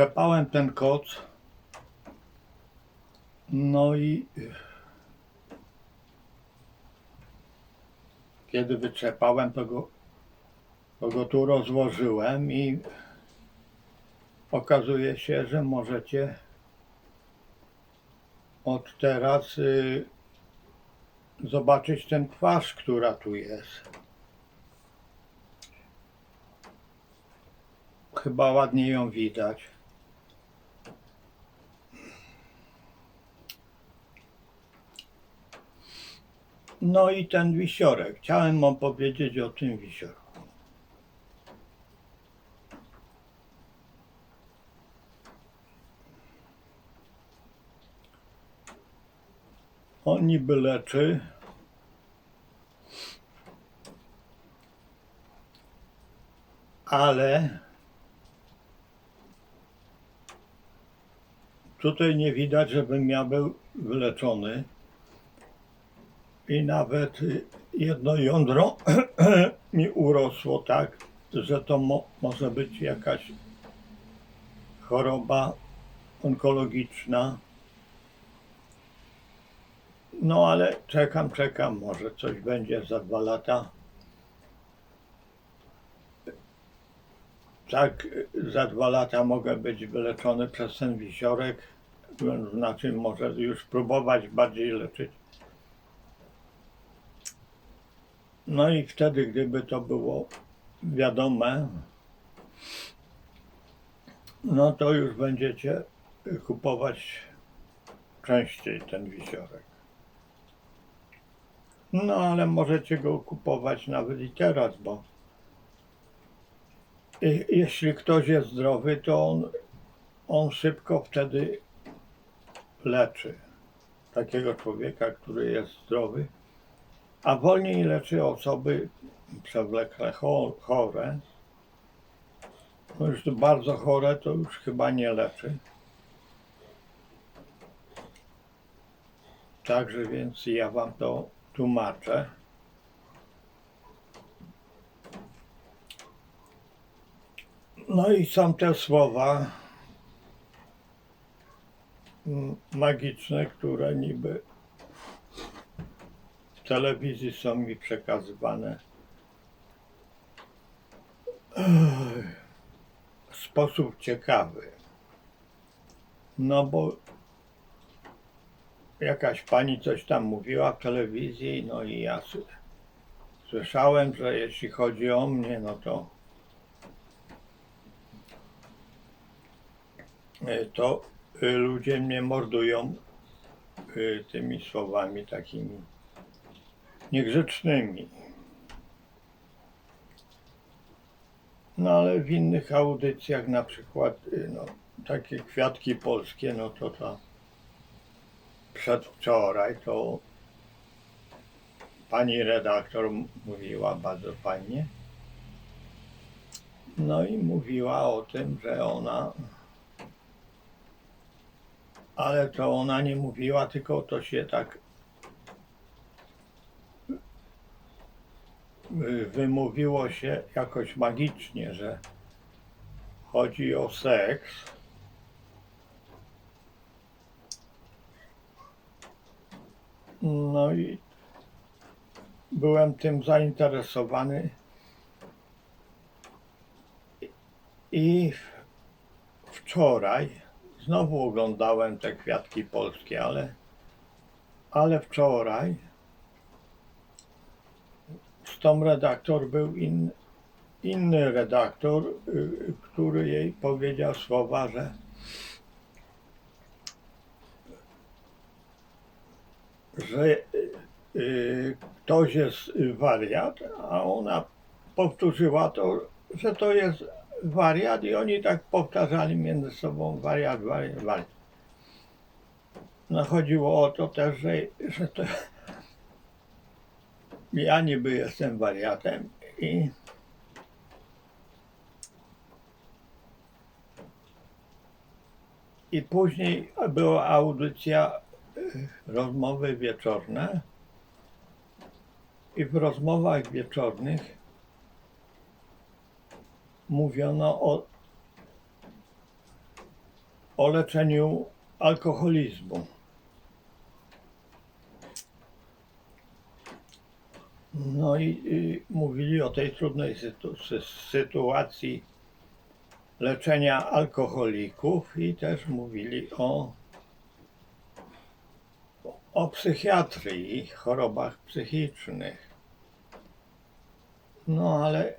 Trzepałem ten koc. No i kiedy wytrzepałem, to go, to go tu rozłożyłem i okazuje się, że możecie od teraz y, zobaczyć ten twarz, która tu jest. Chyba ładnie ją widać. No i ten wisiorek. Chciałem wam powiedzieć o tym wisiorku. On niby leczy. Ale tutaj nie widać, żebym ja był wyleczony. I nawet jedno jądro mi urosło tak, że to mo- może być jakaś choroba onkologiczna. No ale czekam, czekam, może coś będzie za dwa lata. Tak, za dwa lata mogę być wyleczony przez ten wisiorek. Znaczy, może już próbować bardziej leczyć. No i wtedy, gdyby to było wiadome, no to już będziecie kupować częściej ten wisiorek. No ale możecie go kupować nawet i teraz, bo jeśli ktoś jest zdrowy, to on, on szybko wtedy leczy takiego człowieka, który jest zdrowy, a wolniej leczy osoby przewlekle cho- chore. No już bardzo chore to już chyba nie leczy. Także więc ja wam to tłumaczę. No i są te słowa magiczne, które niby telewizji są mi przekazywane w sposób ciekawy. No bo jakaś pani coś tam mówiła w telewizji, no i ja słyszałem, że jeśli chodzi o mnie, no to e, to y, ludzie mnie mordują y, tymi słowami takimi niegrzecznymi. No ale w innych audycjach, na przykład y, no, takie kwiatki polskie, no to ta przedwczoraj to pani redaktor mówiła bardzo fajnie. No i mówiła o tym, że ona ale to ona nie mówiła, tylko to się tak wymówiło się jakoś magicznie, że chodzi o seks. No i byłem tym zainteresowany i wczoraj znowu oglądałem te kwiatki polskie, ale, ale wczoraj tą redaktor był in, inny redaktor, y, który jej powiedział słowa, że że y, y, ktoś jest wariat, a ona powtórzyła to, że to jest wariat i oni tak powtarzali między sobą wariat, wariat, wariat. No chodziło o to też, że, że to ja niby jestem wariatem i i później była audycja y, rozmowy wieczorne i w rozmowach wieczornych mówiono o o leczeniu alkoholizmu. No i y, mówili o tej trudnej sytu- sy- sytuacji leczenia alkoholików i też mówili o, o psychiatrii, chorobach psychicznych. No ale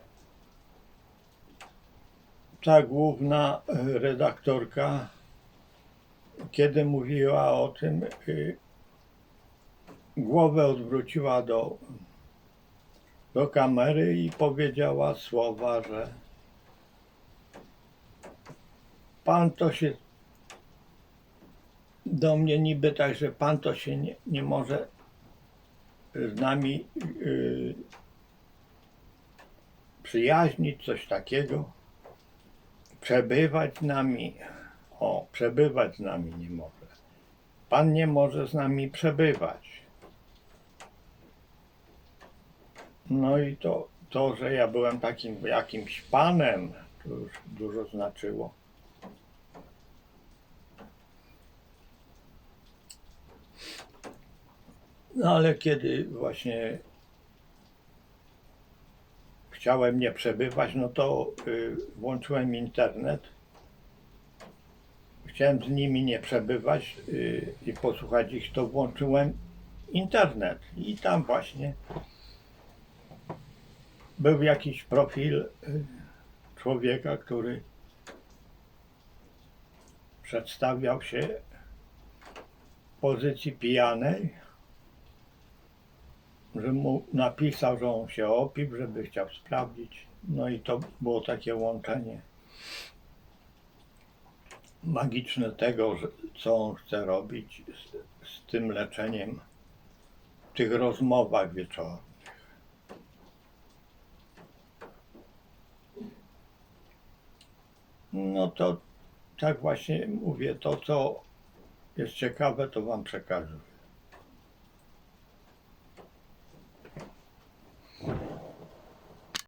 ta główna y, redaktorka, kiedy mówiła o tym, y, głowę odwróciła do, do kamery i powiedziała słowa, że pan to się do mnie niby tak, że pan to się nie, nie może z nami y, przyjaźnić, coś takiego przebywać z nami. O, przebywać z nami nie może. Pan nie może z nami przebywać. No i to, to że ja byłem takim jakimś panem, to już dużo znaczyło. No ale kiedy właśnie chciałem nie przebywać, no to y, włączyłem internet. Chciałem z nimi nie przebywać y, i posłuchać ich, to włączyłem internet. I tam właśnie był jakiś profil y, człowieka, który przedstawiał się w pozycji pijanej że mu napisał, że on się opił, żeby chciał sprawdzić. No i to było takie łączenie magiczne tego, że, co on chce robić z, z tym leczeniem w tych rozmowach wieczornych. No to tak właśnie mówię, to co jest ciekawe, to wam przekażę.